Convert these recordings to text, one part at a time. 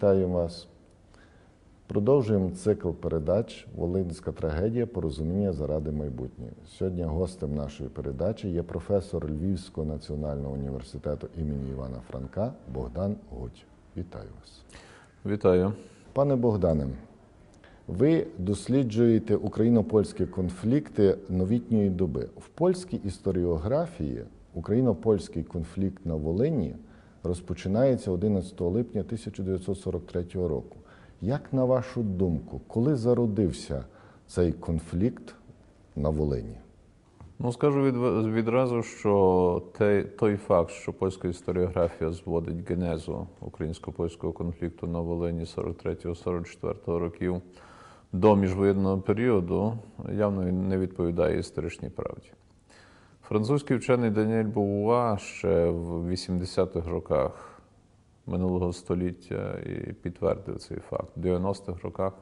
вітаю вас. Продовжуємо цикл передач Волинська трагедія порозуміння заради майбутнього. Сьогодні гостем нашої передачі є професор Львівського національного університету імені Івана Франка Богдан Гуть. Вітаю вас. Вітаю. Пане Богдане, ви досліджуєте україно-польські конфлікти новітньої доби. В польській історіографії україно-польський конфлікт на Волині розпочинається 11 липня 1943 року. Як на вашу думку, коли зародився цей конфлікт на Волині? Ну, скажу від, відразу, що той факт, що польська історіографія зводить генезу українсько-польського конфлікту на Волині 43-44 років до міжвоєнного періоду, явно не відповідає історичній правді. Французький вчений Даніель Боуа ще в 80-х роках минулого століття і підтвердив цей факт. В 90-х роках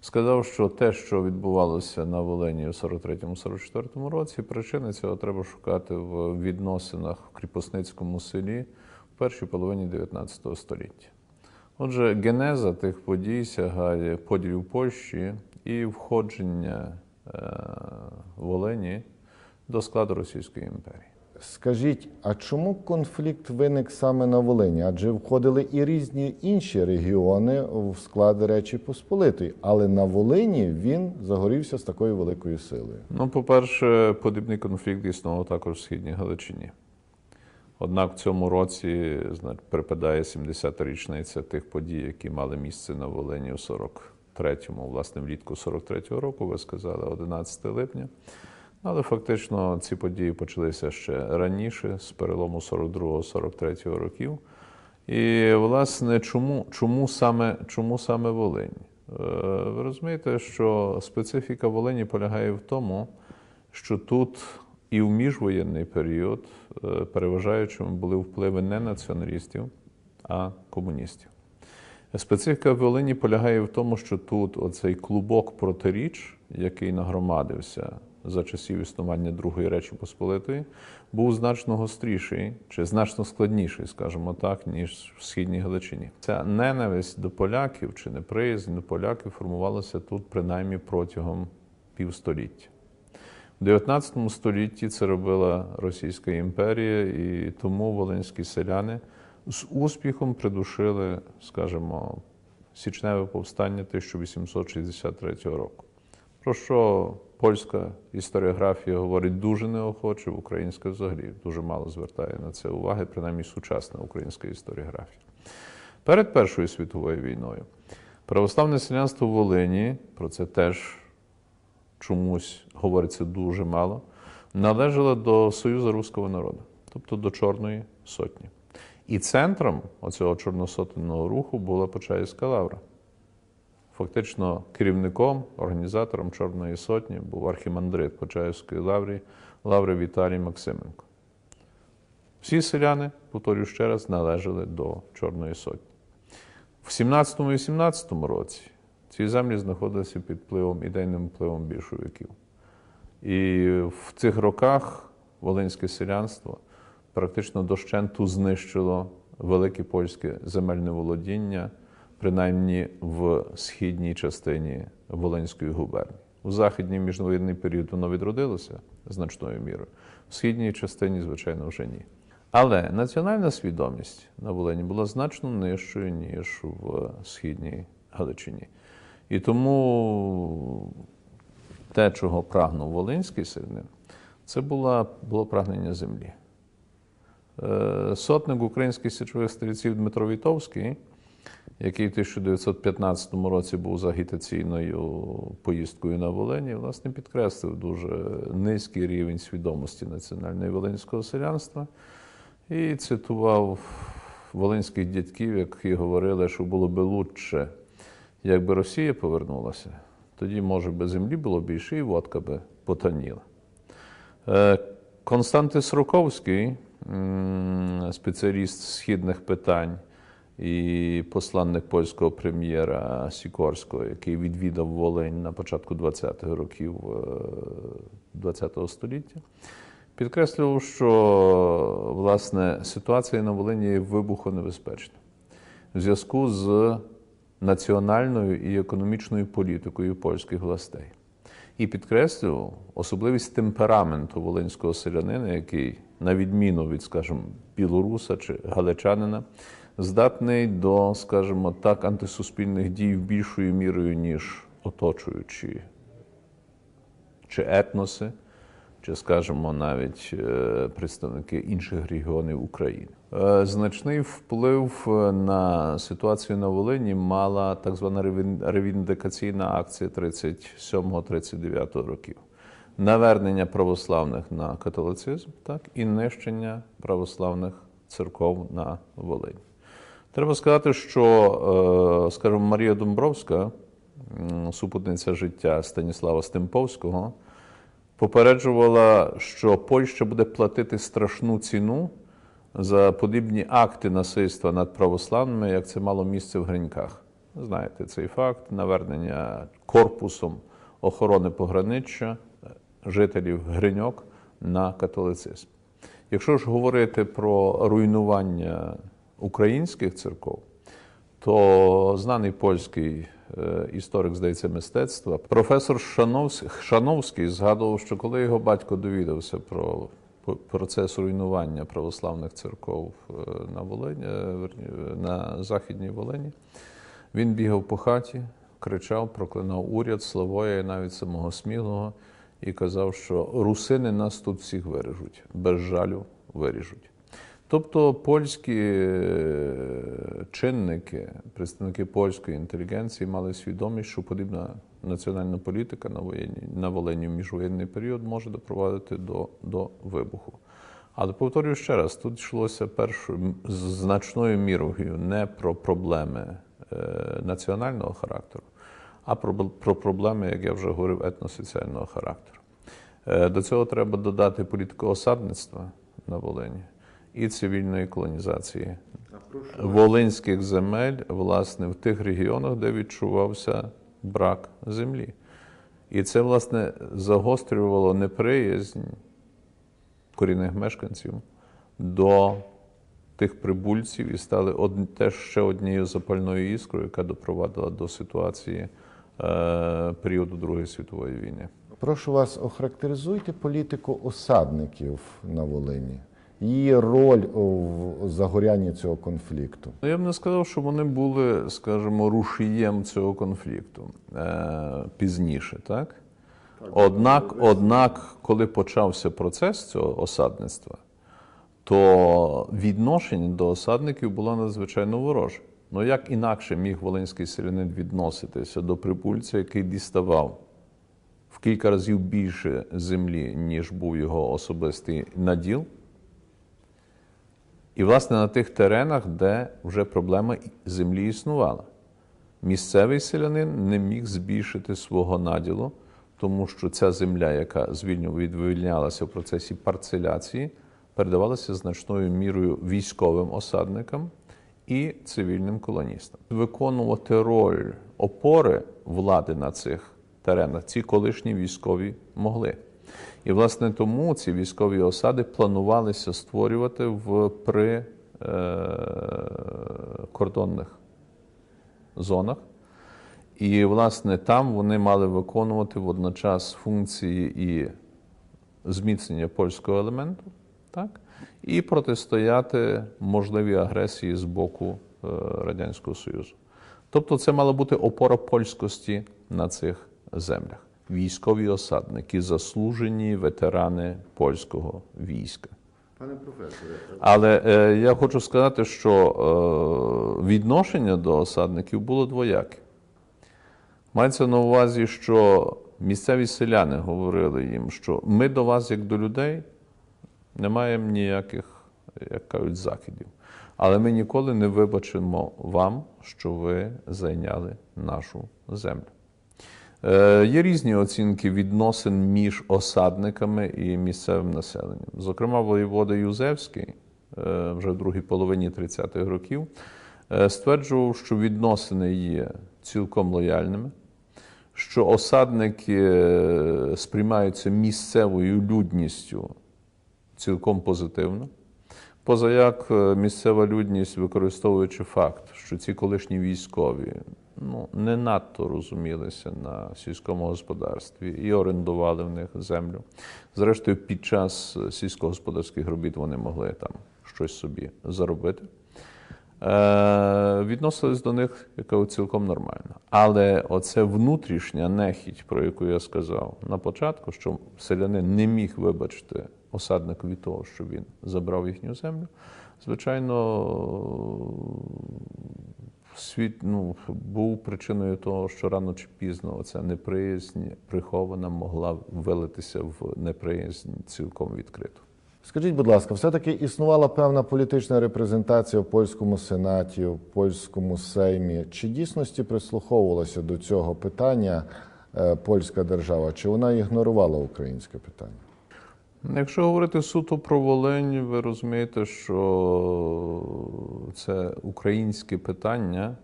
сказав, що те, що відбувалося на Волині у 43-44 році, причини цього треба шукати в відносинах в кріпосницькому селі в першій половині 19 століття. Отже, генеза тих подій сягає поділів Польщі і входження е, Волині до складу Російської імперії. Скажіть, а чому конфлікт виник саме на Волині? Адже входили і різні інші регіони в склад Речі Посполитої, але на Волині він загорівся з такою великою силою. Ну, по-перше, подібний конфлікт існував також в Східній Галичині. Однак в цьому році припадає 70-та річниця тих подій, які мали місце на Волині у 43-му, власне, влітку 43-го року, ви сказали, 11 липня. Але фактично ці події почалися ще раніше, з перелому 42-43 років. І, власне, чому, чому, саме, чому саме Волинь? Ви розумієте, що специфіка Волині полягає в тому, що тут і в міжвоєнний період переважаючими були впливи не націоналістів, а комуністів. Специфіка Волині полягає в тому, що тут оцей клубок протиріч, який нагромадився за часів існування Другої Речі Посполитої, був значно гостріший чи значно складніший, скажімо так, ніж в Східній Галичині. Ця ненависть до поляків чи неприязнь до поляків формувалася тут принаймні протягом півстоліття. У 19 столітті це робила Російська імперія, і тому волинські селяни з успіхом придушили, скажімо, січневе повстання 1863 року. Про що польська історіографія говорить дуже неохоче, українська взагалі дуже мало звертає на це уваги, принаймні сучасна українська історіографія. Перед Першою світовою війною православне селянство в Волині, про це теж чомусь говориться дуже мало, належало до Союзу Руського народу, тобто до Чорної Сотні. І центром оцього чорносотенного руху була Почаївська лавра. Фактично, керівником, організатором Чорної Сотні був архімандрит Почаївської лаври, лаври Віталій Максименко. Всі селяни, повторюю ще раз, належали до Чорної Сотні. В 17 і 17 році ці землі знаходилися під впливом, ідейним впливом більшовиків. І в цих роках волинське селянство практично дощенту знищило велике польське земельне володіння принаймні в східній частині Волинської губернії. У західній міжвоєнний період воно відродилося значною мірою, в східній частині, звичайно, вже ні. Але національна свідомість на Волині була значно нижчою, ніж в східній Галичині. І тому те, чого прагнув Волинський селянин, це було, було прагнення землі. Сотник українських січових стрільців Дмитро Вітовський який в 1915 році був з агітаційною поїздкою на Волині, власне, підкреслив дуже низький рівень свідомості національної волинського селянства і цитував волинських дядьків, які говорили, що було би лучше, якби Росія повернулася, тоді, може, би землі було більше, і водка би потоніла. Константис Роковський, спеціаліст східних питань і посланник польського прем'єра Сікорського, який відвідав Волинь на початку 20-х років ХХ століття, підкреслював, що власне ситуація на Волині є вибухонебезпечна. в зв'язку з національною і економічною політикою польських властей. І підкреслював особливість темпераменту волинського селянина, який, на відміну від, скажімо, білоруса чи галичанина, здатний до, скажімо так, антисуспільних дій в більшою мірою, ніж оточуючі чи етноси, чи, скажімо, навіть е, представники інших регіонів України. Е, Значний вплив е, на ситуацію на Волині мала так звана ревін- ревіндикаційна акція 37-39 років. Навернення православних на католицизм, так, і нищення православних церков на Волині. Треба сказати, що, е, скажімо, Марія Домбровська, супутниця життя Станіслава Стемповського, попереджувала, що Польща буде платити страшну ціну за подібні акти насильства над православними, як це мало місце в Гриньках. Знаєте цей факт навернення корпусом охорони пограниччя жителів Гриньок на католицизм. Якщо ж говорити про руйнування українських церков, то знаний польський е, історик, здається, мистецтва, професор Шановський, згадував, що коли його батько довідався про процес руйнування православних церков е, на Волині, е, на Західній Волині, він бігав по хаті, кричав, проклинав уряд, Славоя і навіть самого Смілого, і казав, що русини нас тут всіх виріжуть, без жалю виріжуть. Тобто польські е, чинники, представники польської інтелігенції мали свідомість, що подібна національна політика на воєнні на Волині в міжвоєнний період може допровадити до, до вибуху. Але повторюю ще раз, тут йшлося першою значною мірою не про проблеми е, національного характеру, а про, про проблеми, як я вже говорив, етносоціального характеру. Е, До цього треба додати політику осадництва на Волині і цивільної колонізації волинських земель, власне, в тих регіонах, де відчувався брак землі. І це, власне, загострювало неприязнь корінних мешканців до тих прибульців і стали од... теж ще однією запальною іскрою, яка допровадила до ситуації е... періоду Другої світової війни. Прошу вас, охарактеризуйте політику осадників на Волині, її роль у загорянні цього конфлікту. Ну, я б не сказав, що вони були, скажімо, рушієм цього конфлікту е, пізніше, так? Однак, однак, коли почався процес цього осадництва, то відношення до осадників було надзвичайно вороже. Ну як інакше міг волинський селянин відноситися до прибульця, який діставав в кілька разів більше землі, ніж був його особистий наділ? І, власне, на тих теренах, де вже проблема землі існувала. Місцевий селянин не міг збільшити свого наділу, тому що ця земля, яка звільню- відвільнялася в процесі парцеляції, передавалася значною мірою військовим осадникам і цивільним колоністам. Виконувати роль опори влади на цих теренах ці колишні військові могли. І, власне, тому ці військові осади планувалися створювати в при е, зонах. І, власне, там вони мали виконувати водночас функції і зміцнення польського елементу, так? і протистояти можливій агресії з боку е, Радянського Союзу. Тобто це мала бути опора польськості на цих землях. Військові осадники, заслужені ветерани польського війська. Пане професоре, Але е, я хочу сказати, що е, відношення до осадників було двояке. Мається на увазі, що місцеві селяни говорили їм, що ми до вас, як до людей, не маємо ніяких, як кажуть, закидів. Але ми ніколи не вибачимо вам, що ви зайняли нашу землю. Е, Є різні оцінки відносин між осадниками і місцевим населенням. Зокрема, воєвода Юзевський е, вже в другій половині 30-х років е, стверджував, що відносини є цілком лояльними, що осадники сприймаються місцевою людністю цілком позитивно. Позаяк е, місцева людність, використовуючи факт, що ці колишні військові ну, не надто розумілися на сільському господарстві і орендували в них землю. Зрештою, під час сільськогосподарських робіт вони могли там щось собі заробити. Е, відносились до них як кажуть, цілком нормально. Але оце внутрішня нехідь, про яку я сказав на початку, що селянин не міг вибачити осаднику від того, що він забрав їхню землю, звичайно, світ ну, був причиною того, що рано чи пізно оця неприязнь прихована могла вилитися в неприязнь цілком відкриту. Скажіть, будь ласка, все-таки існувала певна політична репрезентація в польському сенаті, в польському сеймі. Чи дійсності прислуховувалася до цього питання е, польська держава, чи вона ігнорувала українське питання? Якщо говорити суто про Волинь, ви розумієте, що це українське питання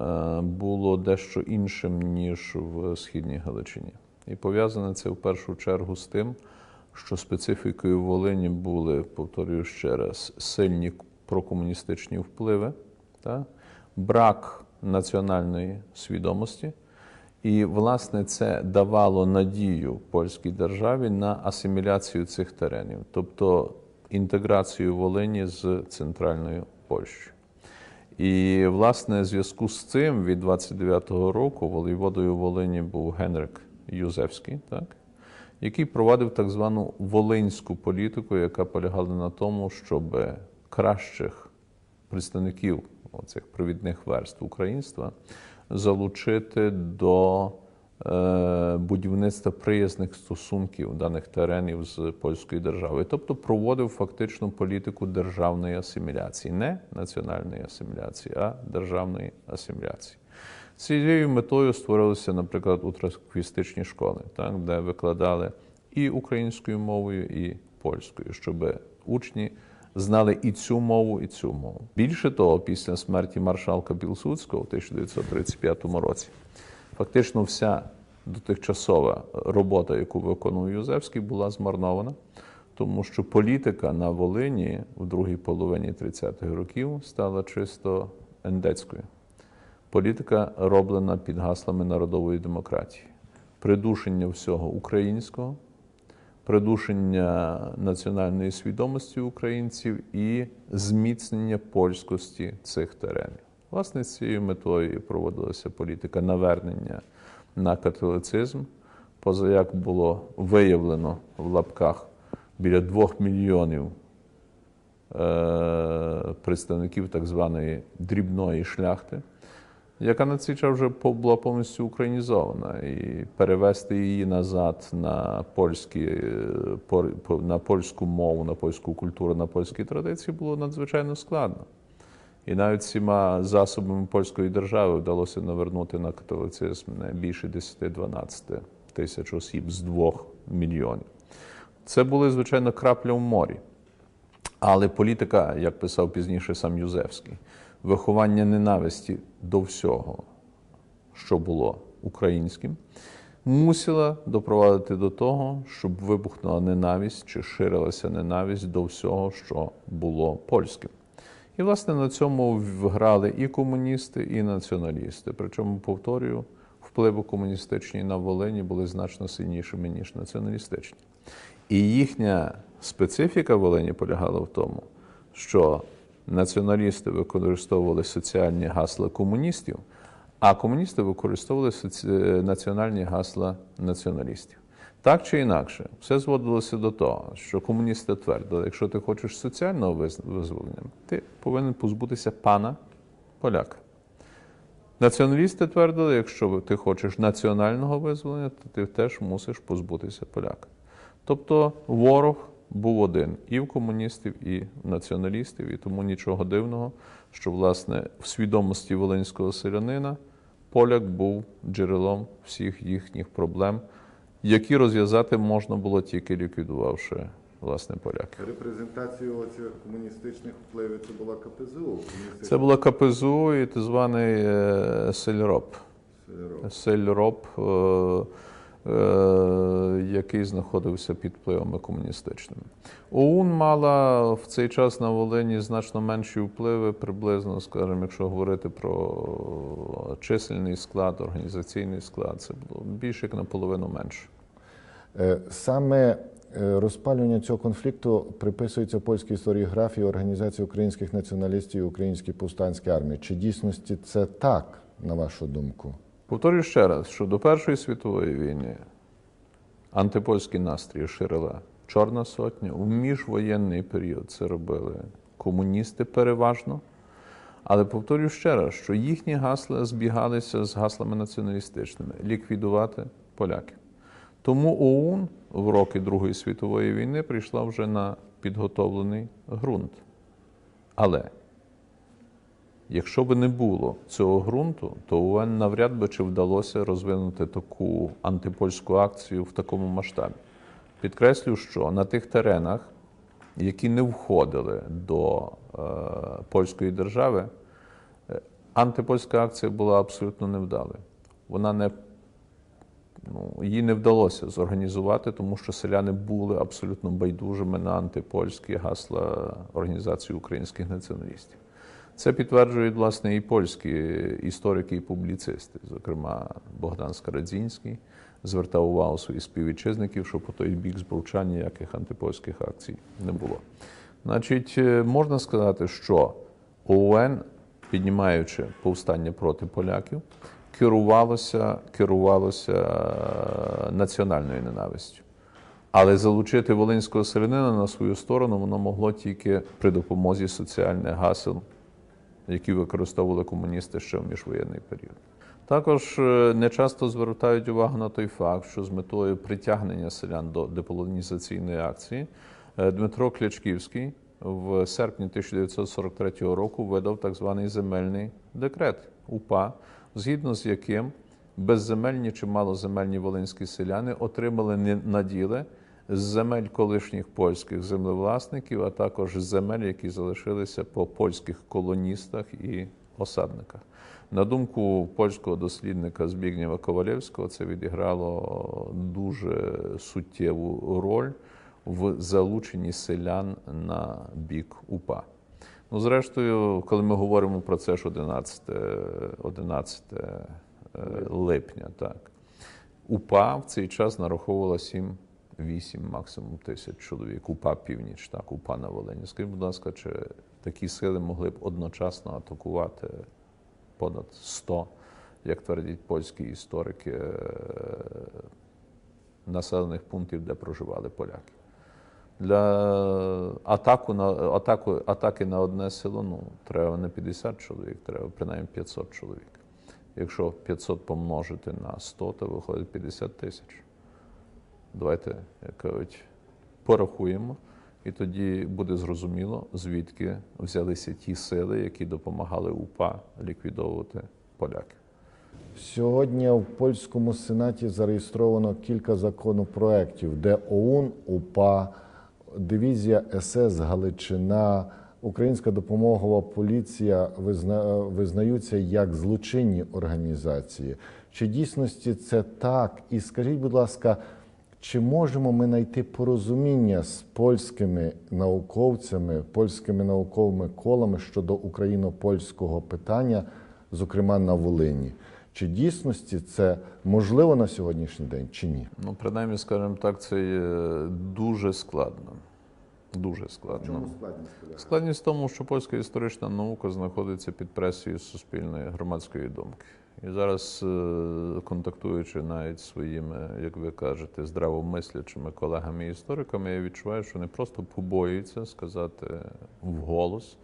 е, було дещо іншим, ніж в Східній Галичині. І пов'язане це в першу чергу з тим, що специфікою Волині були, повторюю ще раз, сильні прокомуністичні впливи, та? брак національної свідомості. І, власне, це давало надію польській державі на асиміляцію цих теренів, тобто інтеграцію Волині з центральною Польщею. І, власне, в зв'язку з цим від 29-го року воєводою Волині був Генрик Юзевський, так, який провадив так звану волинську політику, яка полягала на тому, щоб кращих представників цих провідних верств українства залучити до е, будівництва приязних стосунків даних теренів з польською державою, тобто проводив фактично політику державної асиміляції, не національної асиміляції, а державної асиміляції. Цією метою створилися, наприклад, утраквістичні школи, так, де викладали і українською мовою, і польською, щоб учні знали і цю мову, і цю мову. Більше того, після смерті маршалка Білсудського в 1935 році, фактично вся дотихчасова робота, яку виконував Юзевський, була змарнована, тому що політика на Волині в другій половині 30-х років стала чисто ендецькою. Політика роблена під гаслами народової демократії, придушення всього українського, придушення національної свідомості українців і зміцнення польськості цих теренів. Власне, цією метою проводилася політика навернення на католицизм, позаяк було виявлено в лапках біля двох мільйонів е, представників так званої дрібної шляхти яка на цей час вже була повністю українізована, і перевести її назад на польські, е, на польську мову, на польську культуру, на польські традиції було надзвичайно складно. І навіть всіма засобами польської держави вдалося навернути на католицизм не більше 10-12 тисяч осіб з двох мільйонів. Це були, звичайно, крапля в морі. Але політика, як писав пізніше сам Юзевський, виховання ненависті до всього, що було українським, мусила допровадити до того, щоб вибухнула ненависть чи ширилася ненависть до всього, що було польським. І, власне, на цьому грали і комуністи, і націоналісти. Причому, повторюю, впливи комуністичні на Волині були значно сильнішими, ніж націоналістичні. І їхня специфіка Волині полягала в тому, що націоналісти використовували соціальні гасла комуністів, а комуністи використовували національні гасла націоналістів. Так чи інакше, все зводилося до того, що комуністи твердили, якщо ти хочеш соціального визволення, ти повинен позбутися пана поляка. Націоналісти твердили, якщо ти хочеш національного визволення, то ти теж мусиш позбутися поляка. Тобто ворог був один і в комуністів, і в націоналістів, і тому нічого дивного, що власне в свідомості волинського селянина поляк був джерелом всіх їхніх проблем, які розв'язати можна було тільки ліквідувавши власне поляків. Репрезентацією оцих комуністичних впливів це була КПЗУ. Це була КПЗУ і так званий сельроб. Сельроб, е, е, який знаходився під впливами комуністичними. ОУН мала в цей час на Волині значно менші впливи, приблизно, скажімо, якщо говорити про чисельний склад, організаційний склад, це було більше як наполовину менше. Е, Саме е, розпалювання цього конфлікту приписується польській історіографії Організації українських націоналістів і Українській повстанській армії. Чи дійсності це так, на вашу думку? Повторюю ще раз, що до Першої світової війни антипольський настрій ширила Чорна сотня. У міжвоєнний період це робили комуністи переважно. Але повторюю ще раз, що їхні гасла збігалися з гаслами націоналістичними ліквідувати поляків. Тому ОУН в роки Другої світової війни прийшла вже на підготовлений ґрунт. Але Якщо б не було цього ґрунту, то ОУН навряд би чи вдалося розвинути таку антипольську акцію в такому масштабі. Підкреслю, що на тих теренах, які не входили до е, польської держави, е, антипольська акція була абсолютно невдалою. Вона не ну, їй не вдалося зорганізувати, тому що селяни були абсолютно байдужими на антипольські гасла Організації українських націоналістів. Це підтверджують власне і польські історики і публіцисти. Зокрема, Богдан Скарадзінський звертав увагу своїх співвітчизників, що по той бік збруча ніяких антипольських акцій не було. Значить, е, можна сказати, що ОУН, піднімаючи повстання проти поляків, керувалося, керувалося е, національною ненавистю. Але залучити волинського селянина на свою сторону воно могло тільки при допомозі соціальних гасел, які використовували комуністи ще в міжвоєнний період. Також е, не часто звертають увагу на той факт, що з метою притягнення селян до деполонізаційної акції е, Дмитро Клячківський в серпні 1943 року видав так званий земельний декрет УПА, згідно з яким безземельні чи малоземельні волинські селяни отримали не- наділи з земель колишніх польських землевласників, а також з земель, які залишилися по польських колоністах і осадниках. На думку польського дослідника Збігнєва Ковалєвського, це відіграло дуже суттєву роль в залученні селян на бік УПА. Ну, зрештою, коли ми говоримо про це ж 11, 11 е, липня, так. УПА в цей час нараховувала 7 8 максимум тисяч чоловік. УПА північ, так, УПА на Волині. Скажіть, будь ласка, чи такі сили могли б одночасно атакувати понад 100, як твердять польські історики, е, населених пунктів, де проживали поляки? Для атаку на атаку, атаки на одне село ну, треба не 50 чоловік, треба принаймні 500 чоловік. Якщо 500 помножити на 100, то виходить 50 тисяч. Давайте, як кажуть, порахуємо, і тоді буде зрозуміло, звідки взялися ті сили, які допомагали УПА ліквідовувати поляків. Сьогодні в польському сенаті зареєстровано кілька законопроєктів, де ОУН, УПА, дивізія СС Галичина, Українська допомогова поліція визна... визнаються як злочинні організації. Чи дійсності це так? І скажіть, будь ласка, чи можемо ми знайти порозуміння з польськими науковцями, польськими науковими колами щодо україно-польського питання, зокрема на Волині? Чи дійсності це можливо на сьогоднішній день, чи ні? Ну, принаймні, скажімо так, це є дуже складно. Дуже складно. складність? Складність в тому, що польська історична наука знаходиться під пресією суспільної громадської думки. І зараз, е, контактуючи навіть своїми, як ви кажете, здравомислячими колегами-істориками, я відчуваю, що вони просто побоюються сказати вголос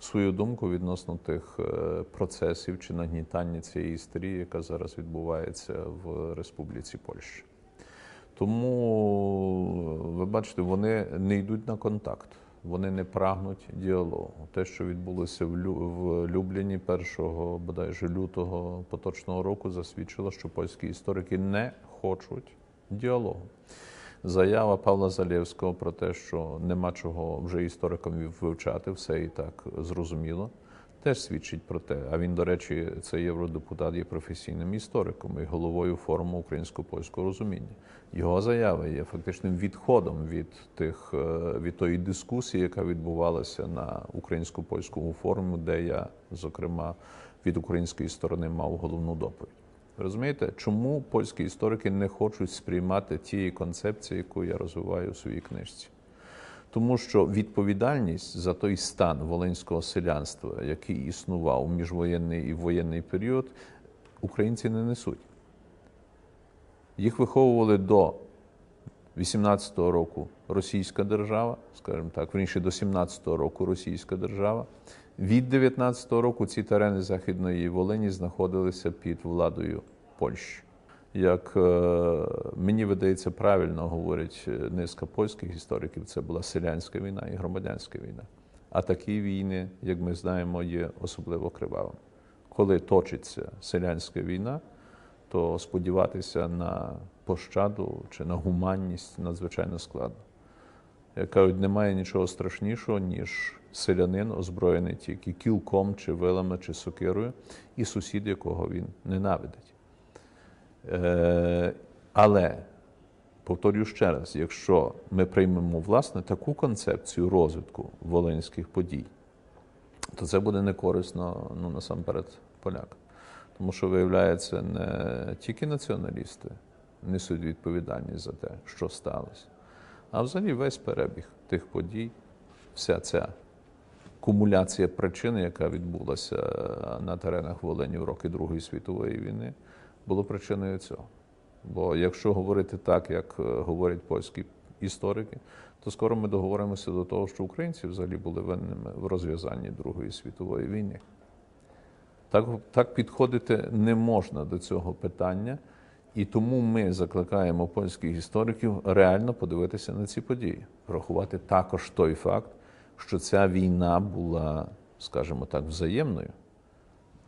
свою думку відносно тих е, процесів чи нагнітання цієї історії, яка зараз відбувається в Республіці Польща. Тому, ви бачите, вони не йдуть на контакт, вони не прагнуть діалогу. Те, що відбулося в, Лю... в Любліні 1 бодайже лютого поточного року, засвідчило, що польські історики не хочуть діалогу. Заява Павла Залєвського про те, що нема чого вже історикам вивчати, все і так зрозуміло. Теж свідчить про те. А він, до речі, це євродепутат є професійним істориком і головою форуму українсько-польського розуміння. Його заява є фактичним відходом від тих е, від тої дискусії, яка відбувалася на українсько-польському форумі, де я, зокрема, від української сторони мав головну доповідь. Розумієте, чому польські історики не хочуть сприймати тієї концепції, яку я розвиваю у своїй книжці? Тому що відповідальність за той стан волинського селянства, який існував у міжвоєнний і воєнний період, українці не несуть. Їх виховували до 18-го року російська держава, скажімо так, верніше до 17-го року російська держава. Від 19-го року ці терени Західної Волині знаходилися під владою Польщі. Як е, мені видається, правильно говорять е, низка польських істориків, це була селянська війна і громадянська війна. А такі війни, як ми знаємо, є особливо кривавими. Коли точиться селянська війна, то сподіватися на пощаду чи на гуманність надзвичайно складно. Як кажуть, немає нічого страшнішого, ніж селянин, озброєний тільки кілком, чи вилами, чи сокирою, і сусід, якого він ненавидить. Е, але, повторюю ще раз, якщо ми приймемо власне таку концепцію розвитку волинських подій, то це буде не корисно ну, насамперед полякам. Тому що, виявляється, не тільки націоналісти несуть відповідальність за те, що сталося, а взагалі весь перебіг тих подій, вся ця кумуляція причин, яка відбулася на теренах Волині в роки Другої світової війни, було причиною цього. Бо якщо говорити так, як е, говорять польські історики, то скоро ми договоримося до того, що українці взагалі були винними в розв'язанні Другої світової війни. Так, так підходити не можна до цього питання, і тому ми закликаємо польських істориків реально подивитися на ці події, врахувати також той факт, що ця війна була, скажімо так, взаємною,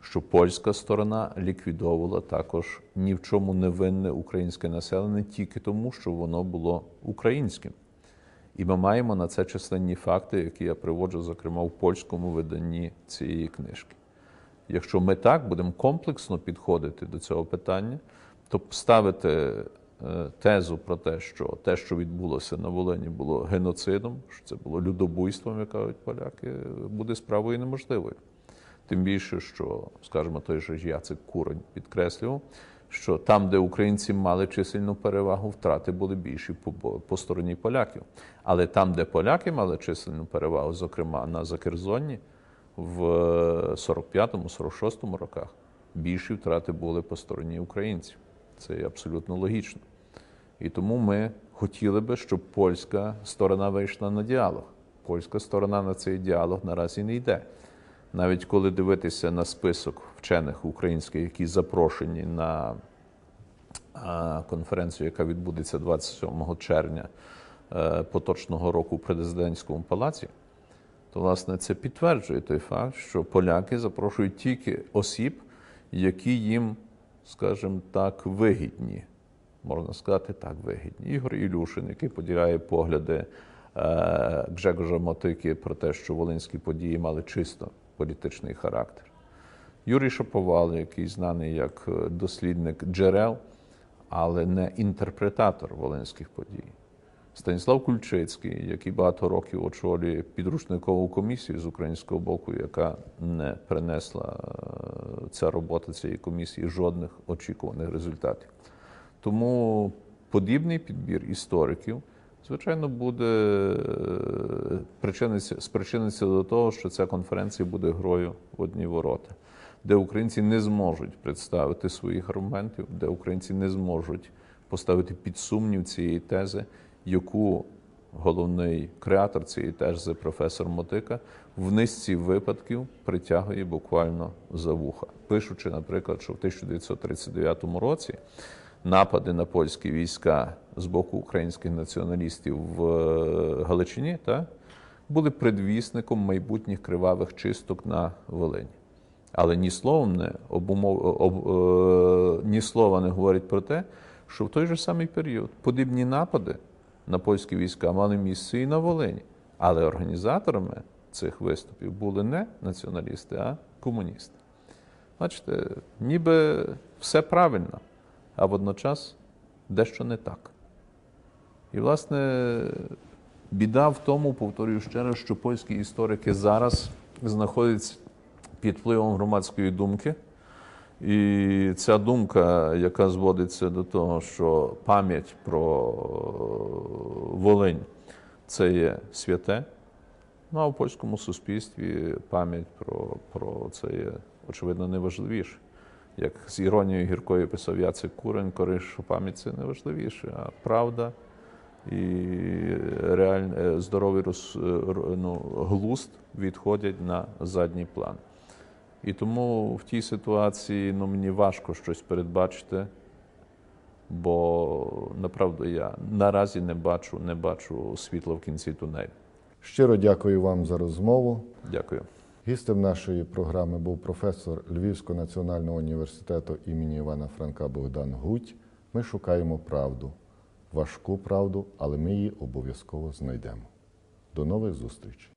що польська сторона ліквідовувала також ні в чому не винне українське населення тільки тому, що воно було українським. І ми маємо на це численні факти, які я приводжу, зокрема, в польському виданні цієї книжки. Якщо ми так будемо комплексно підходити до цього питання, то ставити е, тезу про те, що те, що відбулося на Волині, було геноцидом, що це було людобуйством, як кажуть поляки, буде справою неможливою. Тим більше, що, скажімо, той же ж Яцек Курень підкреслював, що там, де українці мали чисельну перевагу, втрати були більші по, по стороні поляків. Але там, де поляки мали чисельну перевагу, зокрема на Закерзонні, в 45-46 роках більші втрати були по стороні українців. Це абсолютно логічно. І тому ми хотіли би, щоб польська сторона вийшла на діалог. Польська сторона на цей діалог наразі не йде. Навіть коли дивитися на список вчених українських, які запрошені на конференцію, яка відбудеться 27 червня е, поточного року в президентському палаці, то власне це підтверджує той факт, що поляки запрошують тільки осіб, які їм, скажімо так, вигідні. Можна сказати так, вигідні. Ігор Ілюшин, який поділяє погляди е, Гжегожа Мотики про те, що волинські події мали чисто політичний характер. Юрій Шаповал, який знаний як дослідник джерел, але не інтерпретатор волинських подій. Станіслав Кульчицький, який багато років очолює підручникову комісію з українського боку, яка не принесла е, ця робота цієї комісії жодних очікуваних результатів. Тому подібний підбір істориків, звичайно, буде е, причиниться, спричиниться до того, що ця конференція буде грою в одні ворота, де українці не зможуть представити своїх аргументів, де українці не зможуть поставити під сумнів цієї тези, яку головний креатор цієї тези, професор Мотика, в низці випадків притягує буквально за вуха, пишучи, наприклад, що в 1939 році напади на польські війська з боку українських націоналістів в е, Галичині та, були предвісником майбутніх кривавих чисток на Волині. Але ні словом не обумов, об, е, ні слова не говорить про те, що в той же самий період подібні напади на польські війська мали місце і на Волині. Але організаторами цих виступів були не націоналісти, а комуністи. Бачите, ніби все правильно, а водночас дещо не так. І, власне, біда в тому, повторюю ще раз, що польські історики зараз знаходяться під впливом громадської думки. І ця думка, яка зводиться до того, що пам'ять про Волинь це є святе. Ну а в польському суспільстві пам'ять про, про це є, очевидно, найважливіше. Як з іронією гіркою писав Яцек Курень, кориш, що пам'ять це не важливіше, а правда і реальний здоровий роз, ну, глузд відходять на задній план. І тому в тій ситуації ну, мені важко щось передбачити, бо направду я наразі не бачу, не бачу світла в кінці тунелю. Щиро дякую вам за розмову. Дякую. Гістем нашої програми був професор Львівського національного університету імені Івана Франка Богдан Гуть. Ми шукаємо правду, важку правду, але ми її обов'язково знайдемо. До нових зустрічей!